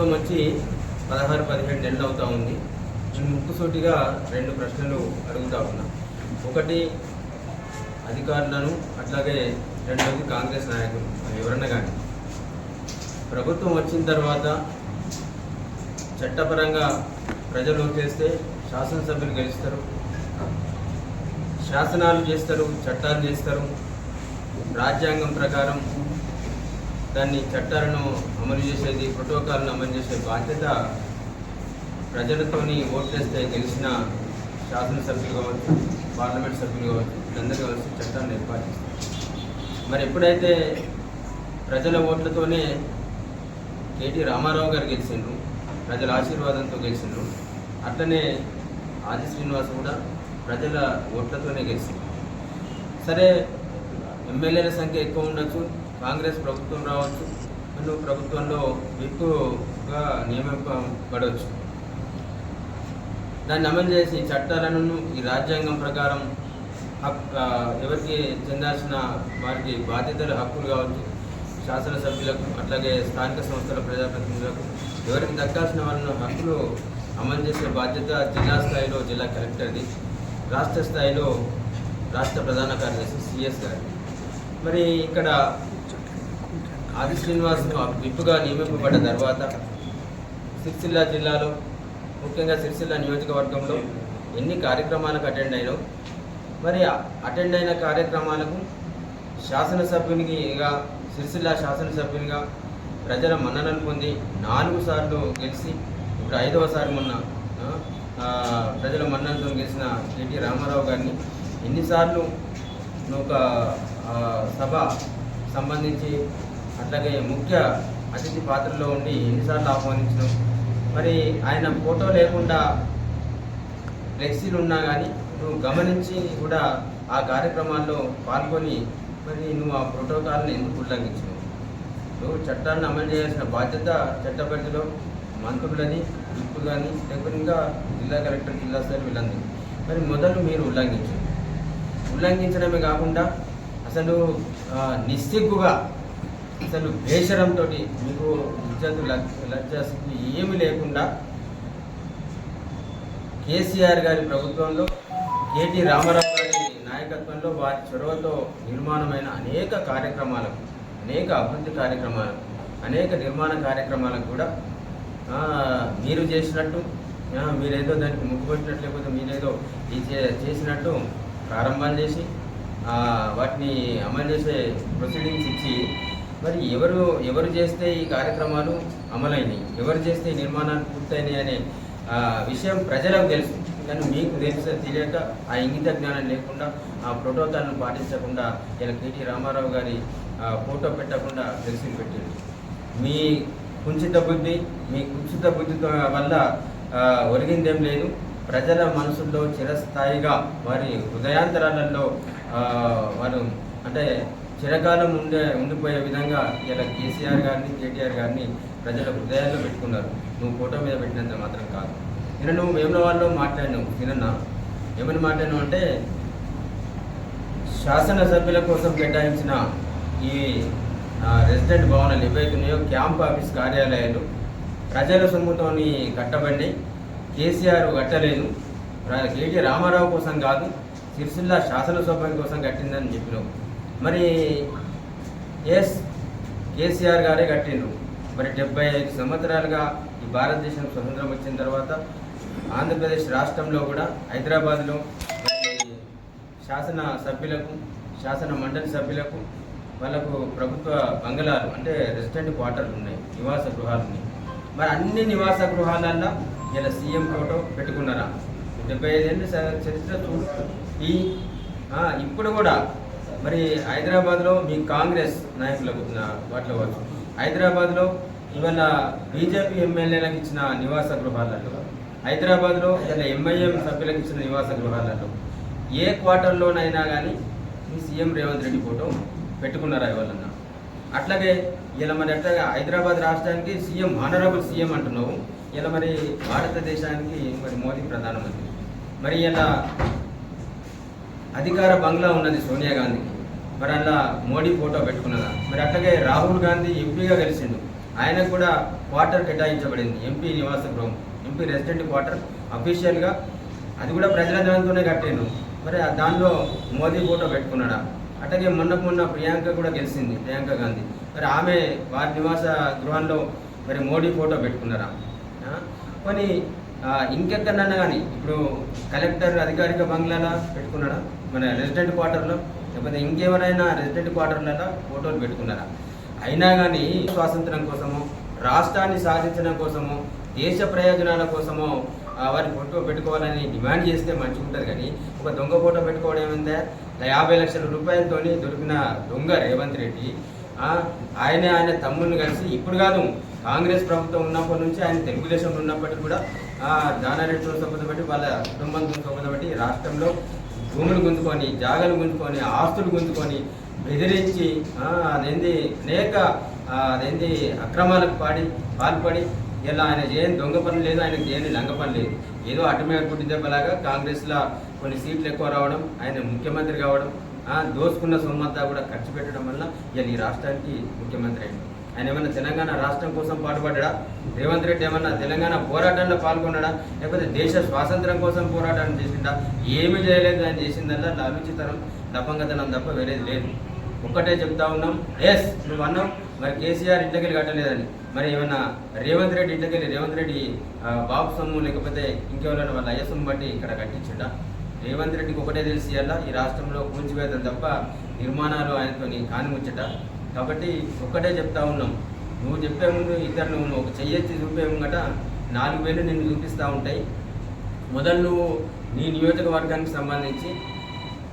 ప్రభుత్వం వచ్చి పదహారు పదిహేడు నెలలు అవుతా ఉంది. నేను ముక్కుసూటిగా రెండు ప్రశ్నలు అడుగుతా ఉన్నా. ఒకటి అధికారులను అట్లాగే రెండవది కాంగ్రెస్ నాయకులు ఎవరన్నా కానీ. ప్రభుత్వం వచ్చిన తర్వాత చట్టపరంగా ప్రజలు చేస్తే శాసనసభ్యులు గెలుస్తారు. శాసనాలు చేస్తారు చట్టాలు చేస్తారు. రాజ్యాంగం ప్రకారం దాన్ని చట్టాలను అమలు చేసేది ప్రోటోకాల్ను అమలు చేసే బాధ్యత ప్రజలతోని ఓట్లేస్తే గెలిచిన శాసనసభ్యులు కావచ్చు పార్లమెంట్ సభ్యులు కావచ్చు అందరూ కలిసి చట్టాన్ని ఏర్పాటిస్తారు మరి ఎప్పుడైతే ప్రజల ఓట్లతోనే కేటీ రామారావు గారు గెలిచిండ్రు ప్రజల ఆశీర్వాదంతో గెలిచిండ్రు అట్లనే ఆది శ్రీనివాస్ కూడా ప్రజల ఓట్లతోనే గెలిచింది సరే ఎమ్మెల్యేల సంఖ్య ఎక్కువ ఉండొచ్చు కాంగ్రెస్ ప్రభుత్వం రావచ్చు వీళ్ళు ప్రభుత్వంలో ఎక్కువగా నియమింపబడవచ్చు. దాన్ని అమలు చేసి చట్టాలను ఈ రాజ్యాంగం ప్రకారం ఎవరికి చెందాల్సిన వారికి బాధ్యతలు హక్కులు కావచ్చు శాసనసభ్యులకు అట్లాగే స్థానిక సంస్థల ప్రజాప్రతినిధులకు ఎవరికి దక్కాల్సిన వాళ్ళ హక్కులు అమలు చేసే బాధ్యత జిల్లా స్థాయిలో జిల్లా కలెక్టర్ది రాష్ట్ర స్థాయిలో రాష్ట్ర ప్రధాన కార్యదర్శి సిఎస్ గారి మరి ఇక్కడ ఆది శ్రీనివాస్ విప్పుగా నియమింపబడ్డ తర్వాత సిరిసిల్ల జిల్లాలో ముఖ్యంగా సిరిసిల్ల నియోజకవర్గంలో ఎన్ని కార్యక్రమాలకు అటెండ్ అయినావు మరి అటెండ్ అయిన కార్యక్రమాలకు శాసనసభ్యునిగా సిరిసిల్ల శాసనసభ్యునిగా ప్రజల మన్ననలు పొంది నాలుగు సార్లు గెలిచి ఇప్పుడు ఐదవసారి మొన్న ప్రజల మన్ననతో గెలిచిన కేటీ రామారావు గారిని ఎన్నిసార్లు ఒక సభ సంబంధించి అట్లాగే ముఖ్య అతిథి పాత్రలో ఉండి ఎన్నిసార్లు ఆహ్వానించడం. మరి ఆయన ఫోటో లేకుండా ఫ్లెక్సీలు ఉన్నా కానీ నువ్వు గమనించి కూడా ఆ కార్యక్రమాల్లో పాల్గొని మరి నువ్వు ఆ ప్రోటోకాల్ని ఎందుకు ఉల్లంఘించినావు? నువ్వు చట్టాన్ని అమలు చేయాల్సిన బాధ్యత చట్ట పరిధిలో మంత్రులని విప్పు కానీ లేకపోతే ఇంకా జిల్లా కలెక్టర్ జిల్లా సార్ వీళ్ళందరూ. మరి మొదలు మీరు ఉల్లంఘించారు ఉల్లంఘించడమే కాకుండా అసలు నిస్సిగ్గుగా అసలు బేషరంతో మీకు ఇజ్జతు లజ్జ ఏమి ఏమీ లేకుండా కేసీఆర్ గారి ప్రభుత్వంలో కేటీ రామారావు గారి నాయకత్వంలో వారి చొరవతో నిర్మాణమైన అనేక కార్యక్రమాలకు అనేక అభివృద్ధి కార్యక్రమాలకు అనేక నిర్మాణ కార్యక్రమాలకు కూడా మీరు చేసినట్టు మీరేదో దానికి ముగ్గుపెట్టినట్టు లేకపోతే మీరేదో ఈ చే- చేసినట్టు ప్రారంభాలు చేసి వాటిని అమలు చేసే ప్రొసీడింగ్స్ ఇచ్చి మరి ఎవరు ఎవరు చేస్తే ఈ కార్యక్రమాలు అమలైనవి ఎవరు చేస్తే ఈ నిర్మాణాలు పూర్తయినాయి అనే విషయం ప్రజలకు తెలుసు. కానీ మీకు తెలిసే తెలియక ఆ ఇంగిత జ్ఞానం లేకుండా ఆ ప్రోటోకాల్ను పాటించకుండా ఇలా కేటీ రామారావు గారి ఫోటో పెట్టకుండా ఫ్లెక్సీలు పెట్టింది మీ కుంచిత బుద్ధి మీ కుంచిత బుద్ధితో వల్ల ఒరిగిందేం లేదు. ప్రజల మనసుల్లో చిరస్థాయిగా వారి హృదయాంతరాలలో వారు అంటే చిరకాలం ఉండే ఉండిపోయే విధంగా ఇలా కేసీఆర్ గారిని కేటీఆర్ గారిని ప్రజల హృదయాల్లో పెట్టుకున్నారు. నువ్వు ఫోటో మీద పెట్టినంత మాత్రం కాదు. నిన్న నువ్వు వేములవాడలో మాట్లాడినావు నిన్న ఏమని మాట్లాడినావు అంటే శాసనసభ్యుల కోసం కేటాయించిన ఈ రెసిడెంట్ భవనాలు ఏవైతే క్యాంప్ ఆఫీస్ కార్యాలయాలు ప్రజల సొమ్ముతోని కట్టబండి కేసీఆర్ కట్టలేదు. కేటీ రామారావు కోసం కాదు సిరిసిల్ల శాసనసభ్యుల కోసం కట్టిందని చెప్పినావు. మరి ఎస్ కేసీఆర్ గారే కట్టిండ్రు. మరి డెబ్బై ఐదు సంవత్సరాలుగా ఈ భారతదేశం స్వతంత్రం వచ్చిన తర్వాత ఆంధ్రప్రదేశ్ రాష్ట్రంలో కూడా హైదరాబాద్లో శాసన సభ్యులకు శాసన మండలి సభ్యులకు వాళ్ళకు ప్రభుత్వ బంగళాలు అంటే రెసిడెంట్ క్వార్టర్లు ఉన్నాయి నివాస గృహాలు ఉన్నాయి. మరి అన్ని నివాస గృహాలల్లో ఇలా సీఎం ఫోటో పెట్టుకున్నారా? డెబ్బై ఐదేళ్ళు చ- చరిత్ర చూడు ఈ ఇప్పుడు కూడా మరి హైదరాబాద్లో మీ కాంగ్రెస్ నాయకులకు నా- వాటిలో వచ్చు హైదరాబాద్లో ఇవాళ బీజేపీ ఎమ్మెల్యేలకు ఇచ్చిన నివాస గృహాలలో హైదరాబాద్లో ఇలా ఎంఐఎం సభ్యులకు ఇచ్చిన నివాస గృహాలలో ఏ క్వార్టర్లోనైనా కానీ మీ సీఎం రేవంత్ రెడ్డి ఫోటో పెట్టుకున్నారా ఇవాళన్నా? అట్లాగే ఇలా మరి అట్లాగే హైదరాబాద్ రాష్ట్రానికి సీఎం ఆనరబుల్ సీఎం అంటున్నావు. ఇలా మరి భారతదేశానికి మరి మోదీ ప్రధానమంత్రి. మరి ఇలా అధికార బంగ్లా ఉన్నది సోనియా గాంధీకి. మరి అలా మోడీ ఫోటో పెట్టుకున్నదా మరి అట్లాగే రాహుల్ గాంధీ ఎంపీగా గెలిచిండు. ఆయనకు కూడా క్వార్టర్ కేటాయించబడింది. ఎంపీ నివాస గృహం. ఎంపీ రెసిడెంట్ క్వార్టర్ అఫీషియల్గా అది కూడా ప్రజల ధనంతోనే కట్టిండు. మరి దానిలో మోదీ ఫోటో పెట్టుకున్నాడా? అట్లాగే మొన్నకు మొన్న ప్రియాంక కూడా గెలిచింది ప్రియాంక గాంధీ. మరి ఆమె వారి నివాస గృహంలో మరి మోడీ ఫోటో పెట్టుకున్నారా? ఆ? కొన్ని ఇంకెక్కడన్నా కానీ ఇప్పుడు కలెక్టర్ అధికారిక బంగ్లాలా పెట్టుకున్నాడా? మన రెసిడెంట్ క్వార్టర్లో లేకపోతే ఇంకెవరైనా రెసిడెంట్ క్వార్టర్లలో ఫోటోలు పెట్టుకున్నారా? అయినా కానీ స్వాతంత్రం కోసము రాష్ట్రాన్ని సాధించడం కోసము దేశ ప్రయోజనాల కోసమో వారి ఫోటో పెట్టుకోవాలని డిమాండ్ చేస్తే మంచిగా ఉంటుంది కానీ ఒక దొంగ ఫోటో పెట్టుకోవడం ఏమైందా? యాభై లక్షల రూపాయలతోని దొరికిన దొంగ రేవంత్ రెడ్డి ఆయన ఆయన తమ్ముడిని కలిసి ఇప్పుడు కాదు కాంగ్రెస్ ప్రభుత్వం ఉన్నప్పటి నుంచి ఆయన తెలుగుదేశంలో ఉన్నప్పటికీ కూడా దానారెడ్డితో జానారెడ్డితో సంబంధపట్టి వాళ్ళ కుటుంబంతో సంబంధపట్టి రాష్ట్రంలో భూములు గుంజుకొని జాగలు గుంజుకొని ఆస్తులు గుంజుకొని బెదిరించి అదేంది అనేక అదేంది అక్రమాలకు పాడి పాల్పడి ఇలా ఆయన చేయని దొంగ పని లేదు ఆయన చేయని లంగ పని లేదు. ఏదో అటమే పుట్టి దెబ్బలాగా కాంగ్రెస్లో కొన్ని సీట్లు ఎక్కువ రావడం ఆయన ముఖ్యమంత్రి కావడం దోసుకున్న సొమ్మంతా కూడా ఖర్చు పెట్టడం వల్ల ఇలా ఈ రాష్ట్రానికి ముఖ్యమంత్రి అయింది ఆయన ఏమన్నా తెలంగాణ రాష్ట్రం కోసం పాటుపడ్డా? రేవంత్ రెడ్డి ఏమన్నా తెలంగాణ పోరాటంలో పాల్గొన్నాడా? లేకపోతే దేశ స్వాతంత్రం కోసం పోరాటం చేసిండా? ఏమి చేయలేదు ఆయన చేసిందల్లా లాలుచితనం దప్పంగతనం తప్ప వేరేది లేదు. ఒక్కటే చెప్తా ఉన్నాం. ఎస్ నువ్వు అన్నావు. మరి కేసీఆర్ ఇంటకెళ్ళి కట్టలేదని. మరి ఏమన్నా రేవంత్ రెడ్డి ఇంటకెళ్ళి రేవంత్ రెడ్డి బాబు సొమ్ము లేకపోతే ఇంకెవరైనా వాళ్ళ అయ్యసొమ్ము బట్టి ఇక్కడ కట్టించట రేవంత్ రెడ్డికి ఒకటే తెలిసి అలా ఈ రాష్ట్రంలో కూల్చివేతలు తప్ప నిర్మాణాలు ఆయనతో కానిముచ్చట. కాబట్టి ఒక్కటే చెప్తా ఉన్నాం. నువ్వు చెప్పే ముందు ఇద్దరు నువ్వు ఒక చెయ్యొచ్చి చూపే ముంగట నాలుగు వేలు నిన్ను చూపిస్తూ ఉంటాయి. మొదలు నువ్వు నీ నియోజకవర్గానికి సంబంధించి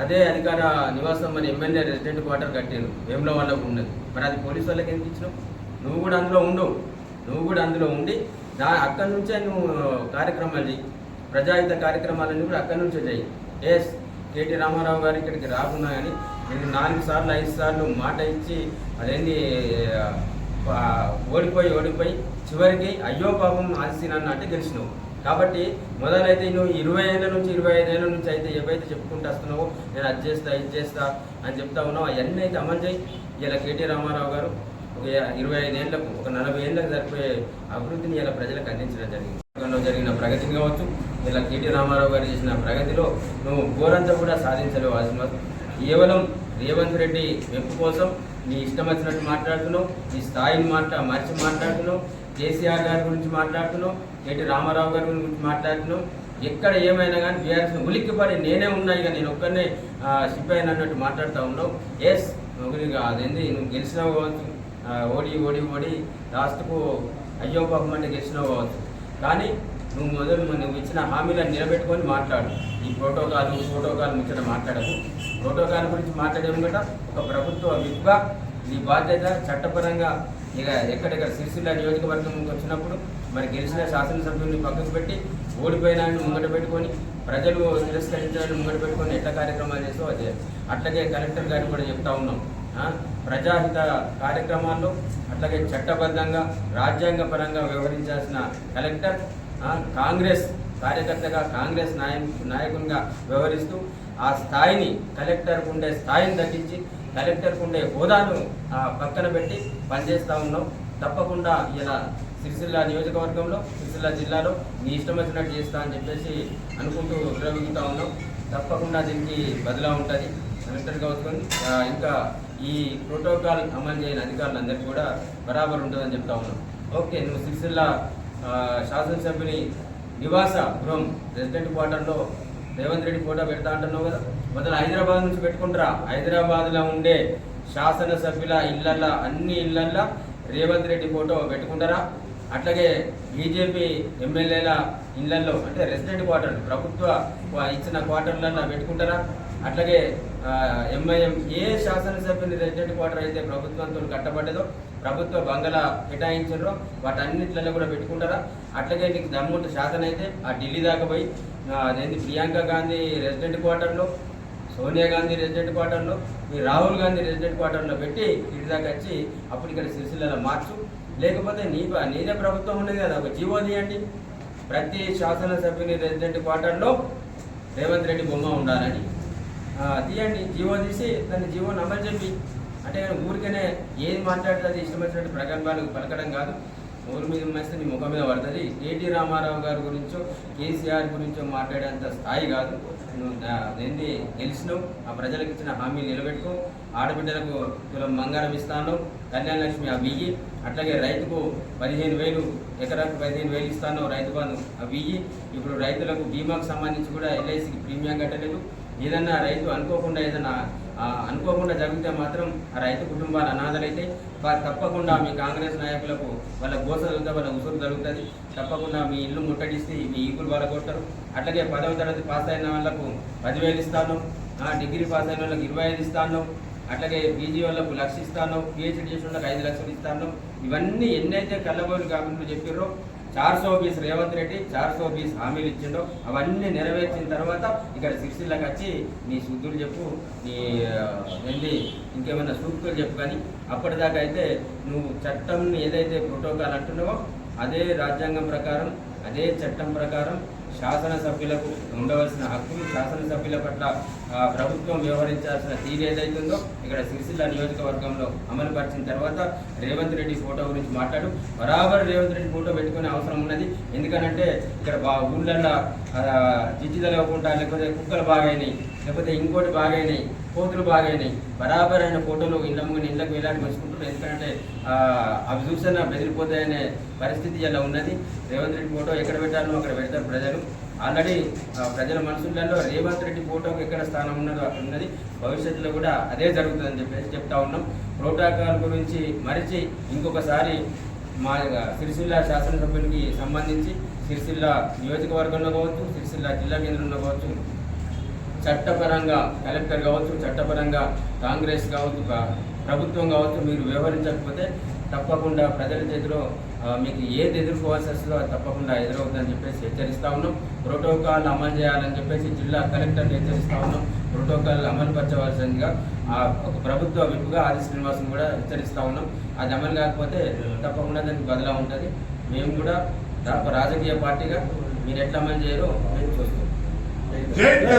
అదే అధికార నివాసం మరి ఎమ్మెల్యే రెసిడెంట్ క్వార్టర్ కట్టాను వేముల వాళ్ళకు ఉన్నది. మరి అది పోలీసు వాళ్ళకి ఎందుకు ఇచ్చినావు? నువ్వు కూడా అందులో ఉండవు నువ్వు కూడా అందులో ఉండి దా అక్కడి నుంచే నువ్వు కార్యక్రమాలు చెయ్యి. ప్రజాహిత కార్యక్రమాలన్నీ కూడా అక్కడి నుంచే చెయ్యి. ఎస్ కేటీ రామారావు గారు ఇక్కడికి రాకున్నా కానీ నేను నాలుగు సార్లు ఐదు సార్లు మాట ఇచ్చి అదేంటి ఓడిపోయి ఓడిపోయి చివరికి అయ్యో పాపం ఆశీనాన్ని అంటే గెలిచినావు. కాబట్టి మొదలైతే నువ్వు ఇరవై ఏళ్ళ నుంచి ఇరవై ఐదు ఏళ్ళ నుంచి అయితే ఏవైతే చెప్పుకుంటూ వస్తున్నావో నేను అది చేస్తా ఇది చేస్తా అని చెప్తా ఉన్నావు అవన్నీ అయితే అమలు చేయి. ఇలా కేటీ రామారావు గారు ఒక ఇరవై ఐదు ఏళ్ళకు ఒక నలభై ఏళ్ళకు సరిపోయే అభివృద్ధిని ఇలా ప్రజలకు అందించడం జరిగింది. జరిగిన ప్రగతిని కావచ్చు ఇలా కేటీ రామారావు గారు చేసిన ప్రగతిలో నువ్వు ఘోరంతా కూడా సాధించలేవు ఆసిమాస్ కేవలం రేవంత్ రెడ్డి మెప్పు కోసం నీ ఇష్టం వచ్చినట్టు మాట్లాడుతున్నావు నీ స్థాయిని మాట మర్చి మాట్లాడుతున్నావు కేసీఆర్ గారి గురించి మాట్లాడుతున్నావు ఎటు రామారావు గారి గురించి మాట్లాడుతున్నావు ఎక్కడ ఏమైనా కానీ బీఆర్ఎస్ ఉలిక్కిపడి నేనే ఉన్నా ఇక నేను ఒక్కనే షిప్ అన్నట్టు మాట్లాడుతూ ఉన్నావు. ఎస్ నువ్వు అదేంది నువ్వు గెలిచినావు కావచ్చు ఓడి ఓడి ఓడి లాస్ట్కు అయ్యో పాపం అంటే గెలిచినావు కావచ్చు. కానీ నువ్వు మొదలు నువ్వు ఇచ్చిన హామీలను నిలబెట్టుకొని మాట్లాడు. ఈ ప్రోటోకాల్ ప్రోటోకాల్ ముచ్చట మాట్లాడకు. ప్రోటోకాల్ గురించి మాట్లాడేము కూడా ఒక ప్రభుత్వ విప్గా నీ బాధ్యత చట్టపరంగా ఇక ఎక్కడెక్కడ సిరిసిల్ల నియోజకవర్గంకి వచ్చినప్పుడు మరి గెలిచిన శాసనసభ్యుల్ని పక్కకు పెట్టి ఓడిపోయిన ముంగట పెట్టుకొని ప్రజలు తిరస్కరించడాన్ని ముంగట పెట్టుకొని ఎట్లా కార్యక్రమాలు చేస్తూ అదే. అట్లాగే కలెక్టర్ గారు కూడా చెప్తా ఉన్నాం. ప్రజాహిత కార్యక్రమాల్లో అట్లాగే చట్టబద్ధంగా రాజ్యాంగ పరంగా వ్యవహరించాల్సిన కలెక్టర్ కాంగ్రెస్ కార్యకర్తగా కాంగ్రెస్ నాయ నాయకునిగా వ్యవహరిస్తూ ఆ స్థాయిని కలెక్టర్కు ఉండే స్థాయిని తగ్గించి కలెక్టర్కు ఉండే హోదాను ఆ, పక్కన పెట్టి పనిచేస్తూ ఉన్నాం. తప్పకుండా ఇలా సిరిసిల్ల నియోజకవర్గంలో సిరిసిల్ల జిల్లాలో నీ ఇష్టం వచ్చినట్టు చేస్తా అని చెప్పేసి అనుకుంటూ విరమిగుతూ ఉన్నాం. తప్పకుండా దీనికి బదిలా ఉంటుంది. కలెక్టర్ కావచ్చు ఇంకా ఈ ప్రోటోకాల్ అమలు చేయని అధికారులందరికీ కూడా బరాబర్ ఉంటుందని చెప్తా ఉన్నాం. ఓకే నువ్వు సిరిసిల్ల శాసనసభ్యుని నివాస గృహం రెసిడెంట్ క్వార్టర్లో రేవంత్ రెడ్డి ఫోటో పెడతా అంటున్నావు కదా? మొదలు హైదరాబాద్ నుంచి పెట్టుకుంటారా? హైదరాబాద్లో ఉండే శాసనసభ్యుల ఇళ్ళల్లో అన్ని ఇళ్ళల్లో రేవంత్ రెడ్డి ఫోటో పెట్టుకుంటారా? అట్లాగే బీజేపీ ఎమ్మెల్యేల ఇళ్ళలో అంటే రెసిడెంట్ క్వార్టర్ ప్రభుత్వ ఇచ్చిన క్వార్టర్లన్నా పెట్టుకుంటారా? అట్లాగే ఎంఐఎం ఏ శాసనసభ్యుని రెసిడెంట్ క్వార్టర్ అయితే ప్రభుత్వంతో కట్టబడ్డదో ప్రభుత్వ బంగళా కేటాయించారో వాటన్నిట్లలో కూడా పెట్టుకుంటారా? అట్లాగే నీకు దమ్ముంట శాసన అయితే ఆ ఢిల్లీ దాకా పోయి ఆ, అదేంటి ప్రియాంక గాంధీ రెసిడెంట్ క్వార్టర్లో సోనియా గాంధీ రెసిడెంట్ క్వార్టర్లో మీరు రాహుల్ గాంధీ రెసిడెంట్ క్వార్టర్లో పెట్టి ఇటు దాకా వచ్చి అప్పుడు ఇక్కడ సిరిసిల్లలో మార్చు. లేకపోతే నీ ప- నీదే ప్రభుత్వం ఉండేది కదా ఒక జీవో తీయండి. ప్రతి శాసనసభ్యుని రెసిడెంట్ క్వార్టర్లో రేవంత్ రెడ్డి బొమ్మ ఉండాలని. తీయండి. జీవో తీసి దాన్ని జీవోని అమలు చెప్పి. అంటే నేను ఊరికనే ఏది మాట్లాడితే ఇష్టం వచ్చినట్టు ప్రగల్భాలు పలకడం కాదు. ఊరి మీద మేస్తే మీ ముఖం మీద పడుతుంది. ఏటీ రామారావు గారి గురించో కేసీఆర్ గురించో మాట్లాడేంత స్థాయి కాదు. నువ్వు ఏంది గెలిచినావు? ఆ ప్రజలకు ఇచ్చిన హామీలు నిలబెట్టుకో. ఆడబిడ్డలకు తులం బంగారం ఇస్తాను. కళ్యాణ లక్ష్మి అవి ఇయ్యి అట్లాగే రైతుకు పదిహేను వేలు ఎకరాకు పదిహేను వేలు ఇస్తాను రైతు బంధు అవి ఇయ్యి ఇప్పుడు రైతులకు బీమాకు సంబంధించి కూడా ఎల్ఐసికి ప్రీమియం కట్టలేదు. ఏదన్నా రైతు అనుకోకుండా ఏదన్నా అనుకోకుండా జరిగితే మాత్రం ఆ రైతు కుటుంబాలు అనాథలైతే తప్పకుండా మీ కాంగ్రెస్ నాయకులకు వాళ్ళ గోస తగ్గుతుంది వాళ్ళ ఉసురు తగ్గుతుంది తప్పకుండా మీ ఇల్లు ముట్టడిస్తే మీ ఈకులు వాళ్ళ అట్లాగే పదవ తరగతి పాస్ అయిన వాళ్ళకు పదివేలు ఇస్తాను. ఆ, డిగ్రీ పాస్ అయిన వాళ్ళకి ఇరవై ఐదు ఇస్తాను. అట్లాగే పీజీ వాళ్ళకు లక్ష ఇస్తాను. పిహెచ్డీ చేసిన వాళ్ళకి ఐదు లక్షలు ఇస్తాను. ఇవన్నీ ఎన్నైతే కళ్ళబోలు కాకుండా చెప్పారో చార్ సో బీస్ రేవంత్ రెడ్డి చార్ సో బీస్ హామీలు ఇచ్చిండో అవన్నీ నెరవేర్చిన తర్వాత ఇక్కడ సిరిసిల్లకి వచ్చి నీ శుద్ధులు చెప్పు నీ ఆ, ఏంది ఇంకేమైనా సూక్తులు చెప్పు కానీ అప్పటిదాకా అయితే నువ్వు చట్టం ఏదైతే ప్రోటోకాల్ అంటున్నావో అదే రాజ్యాంగం ప్రకారం అదే చట్టం ప్రకారం శాసనసభ్యులకు ఉండవలసిన హక్కులు శాసనసభ్యుల పట్ల ప్రభుత్వం వ్యవహరించాల్సిన తీరు ఏదైతుందో ఇక్కడ సిరిసిల్ల నియోజకవర్గంలో అమలుపరిచిన తర్వాత రేవంత్ రెడ్డి ఫోటో గురించి మాట్లాడు. బరాబర్ రేవంత్ రెడ్డి ఫోటో పెట్టుకునే అవసరం ఉన్నది. ఎందుకనంటే ఇక్కడ బా ఊళ్ళల్లో జిజ్జి లేకుండా లేకపోతే కుక్కలు బాగైనాయి లేకపోతే ఇంకోటి బాగైనాయి. కోతులు బాగైనాయి. బరాబర్ అయిన ఫోటోలు ఇళ్ళ ముందు ఇళ్ళకి వెళ్ళడానికి వచ్చుకుంటున్నారు ఎందుకంటే అవి చూసినా బెదిరిపోతాయనే పరిస్థితి ఇలా ఉన్నది. రేవంత్ రెడ్డి ఫోటో ఎక్కడ పెట్టాలో అక్కడ పెడతారు ప్రజలు. ఆల్రెడీ ప్రజల మనసులలో రేవంత్ రెడ్డి ఫోటోకి ఎక్కడ స్థానం ఉన్నదో అక్కడ ఉన్నది. భవిష్యత్తులో కూడా అదే జరుగుతుందని చెప్పేసి చెప్తా ఉన్నాం. ప్రోటోకాల్ గురించి మరిచి ఇంకొకసారి మా సిరిసిల్ల శాసనసభ్యునికి సంబంధించి సిరిసిల్ల నియోజకవర్గంలో కావచ్చు సిరిసిల్ల జిల్లా కేంద్రంలో కావచ్చు చట్టపరంగా కలెక్టర్ కావచ్చు చట్టపరంగా కాంగ్రెస్ కావచ్చు ప్రభుత్వం కావచ్చు మీరు వ్యవహరించకపోతే తప్పకుండా ప్రజల చేతిలో మీకు ఏది ఎదుర్కోవాల్సి వస్తుందో అది తప్పకుండా ఎదురవుతుందని చెప్పేసి హెచ్చరిస్తా ఉన్నాం. ప్రోటోకాల్ అమలు చేయాలని చెప్పేసి జిల్లా కలెక్టర్ని హెచ్చరిస్తా ఉన్నాం. ప్రోటోకాల్ అమలు పరచవలసిందిగా ఆ ఒక ప్రభుత్వ విప్పుగా ఆది శ్రీనివాసం కూడా హెచ్చరిస్తా ఉన్నాం. అది అమలు కాకపోతే తప్పకుండా దానికి బదిలా ఉంటుంది. మేము కూడా రాజకీయ పార్టీగా మీరు ఎట్లా అమలు చేయరో మేము చూస్తాం.